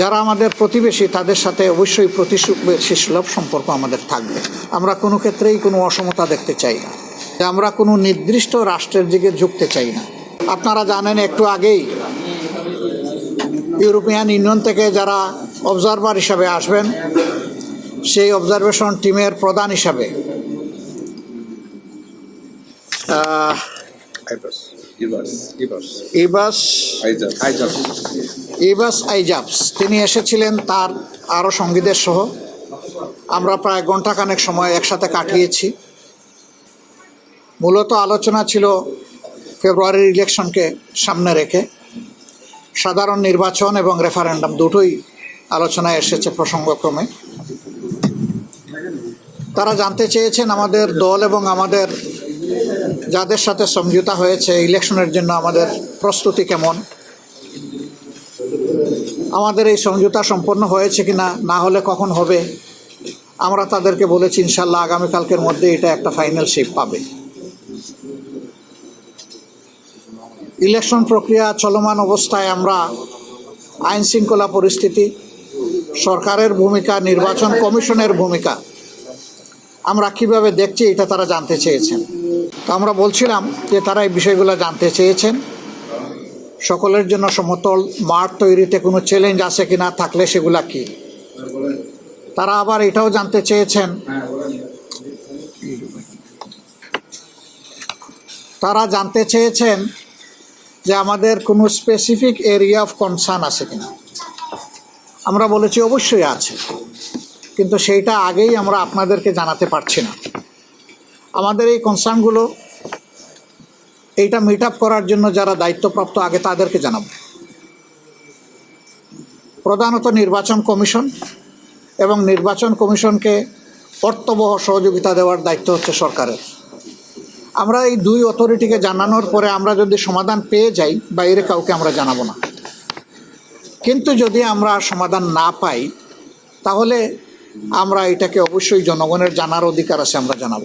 যারা আমাদের প্রতিবেশী, তাদের সাথে অবশ্যই প্রতিবেশী সুলভ সম্পর্ক আমাদের থাকবে আমরা কোনো ক্ষেত্রেই কোনো অসমতা দেখতে চাই না আমরা কোনো নির্দিষ্ট রাষ্ট্রের দিকে ঝুঁকতে চাই না আপনারা জানেন, একটু আগেই ইউরোপিয়ান ইউনিয়ন থেকে যারা অবজারভার হিসাবে আসবেন, সেই অবজারভেশন টিমের প্রধান হিসাবে. ইবাস আইজাবস তিনি এসেছিলেন তার আরও সঙ্গীদের সহ। আমরা প্রায় ঘন্টাখানেক সময় একসাথে কাটিয়েছি। মূলত আলোচনা ছিল ফেব্রুয়ারির ইলেকশনকে সামনে রেখে। সাধারণ নির্বাচন এবং রেফারেন্ডাম দুটোই আলোচনায় এসেছে প্রসঙ্গক্রমে। তারা জানতে চেয়েছেন আমাদের দল এবং আমাদের যাদের সাথে সমঝোতা হয়েছে, ইলেকশনের জন্য আমাদের প্রস্তুতি কেমন? আমাদের এই সমঝোতা সম্পন্ন হয়েছে কি না না হলে কখন হবে? আমরা তাদেরকে বলেছি ইনশাল্লাহ আগামীকালকের মধ্যে এটা একটা ফাইনাল শেপ পাবে। ইলেকশন প্রক্রিয়া চলমান অবস্থায় আমরা আইন শৃঙ্খলা পরিস্থিতি, সরকারের ভূমিকা, নির্বাচন কমিশনের ভূমিকা, আমরা কীভাবে দেখছি এটা তারা জানতে চেয়েছেন। তো আমরা বলছিলাম যে তারা এই বিষয়গুলো জানতে চেয়েছেন। সকলের জন্য সমতল মাঠ তৈরিতে কোনো চ্যালেঞ্জ আছে কি না থাকলে সেগুলা কি? তারা আবার এটাও জানতে চেয়েছেন। তারা জানতে চেয়েছেন যে আমাদের কোনো স্পেসিফিক এরিয়া অফ কনসার্ন আছে কিনা। আমরা বলেছি অবশ্যই আছে। কিন্তু সেইটা আগেই আমরা আপনাদেরকে জানাতে পারছি না। আমাদের এই কনসার্নগুলো এইটা মিট আপ করার জন্য যারা দায়িত্বপ্রাপ্ত, আগে তাদেরকে জানাব। প্রধানত নির্বাচন কমিশন এবং নির্বাচন কমিশনকে অর্থবহ সহযোগিতা দেওয়ার দায়িত্ব হচ্ছে সরকারের। আমরা এই দুই অথরিটিকে জানানোর পরে আমরা যদি সমাধান পেয়ে যাই বাইরে কাউকে আমরা জানাব না। কিন্তু যদি আমরা সমাধান না পাই, তাহলে আমরা এটাকে অবশ্যই জনগণের জানার অধিকার আছে, আমরা জানাব।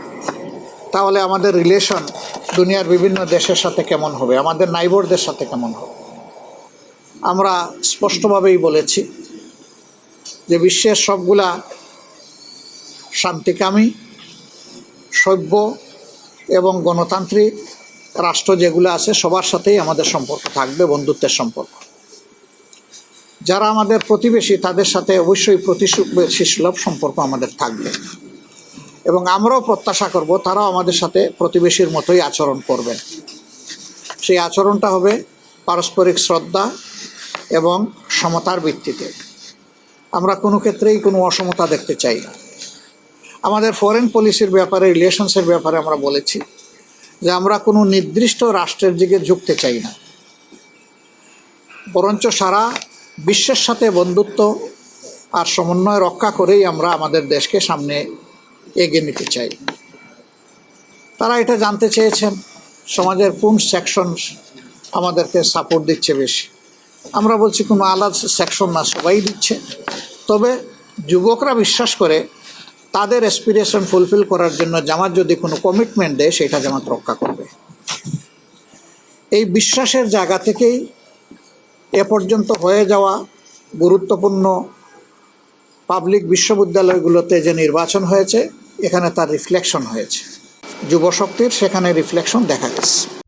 তাহলে আমাদের রিলেশন দুনিয়ার বিভিন্ন দেশের সাথে কেমন হবে? আমাদের নাইবরদের সাথে কেমন হবে? আমরা স্পষ্টভাবেই বলেছি যে বিশ্বের সবগুলা শান্তিকামী, সভ্য এবং গণতান্ত্রিক রাষ্ট্র যেগুলো আছে, সবার সাথেই আমাদের সম্পর্ক থাকবে, বন্ধুত্বের সম্পর্ক। যারা আমাদের প্রতিবেশী, তাদের সাথে অবশ্যই প্রতিবেশী সুলভ সম্পর্ক আমাদের থাকবে। এবং আমরাও প্রত্যাশা করব তারাও আমাদের সাথে প্রতিবেশীর মতোই আচরণ করবেন। সেই আচরণটা হবে পারস্পরিক শ্রদ্ধা এবং সমতার ভিত্তিতে। আমরা কোনো ক্ষেত্রেই কোনো অসমতা দেখতে চাই না। আমাদের ফরেন পলিসির ব্যাপারে রিলেশনসের ব্যাপারে আমরা বলেছি যে আমরা কোনো নির্দিষ্ট রাষ্ট্রের দিকে ঝুঁকতে চাই না। বরঞ্চ সারা বিশ্বের সাথে বন্ধুত্ব আর সমন্বয় রক্ষা করেই আমরা আমাদের দেশকে সামনে এগিয়ে নিতে চাই। তারা এটা জানতে চেয়েছেন, সমাজের কোন সেকশন আমাদেরকে সাপোর্ট দিচ্ছে বেশি। আমরা বলছি কোনো আলাদা সেকশন না, সবাই দিচ্ছে। তবে যুবকরা বিশ্বাস করে তাদের অ্যাসপিরেশন ফুলফিল করার জন্য জামাত যদি কোনো কমিটমেন্ট দেয়, সেটা জামাত রক্ষা করবে। এই বিশ্বাসের জায়গা থেকেই এ পর্যন্ত হয়ে যাওয়া গুরুত্বপূর্ণ পাবলিক বিশ্ববিদ্যালয়গুলোতে যে নির্বাচন হয়েছে এখানে তার রিফ্লেকশন হয়েছে। যুবশক্তির সেখানে রিফ্লেকশন দেখা গেছে।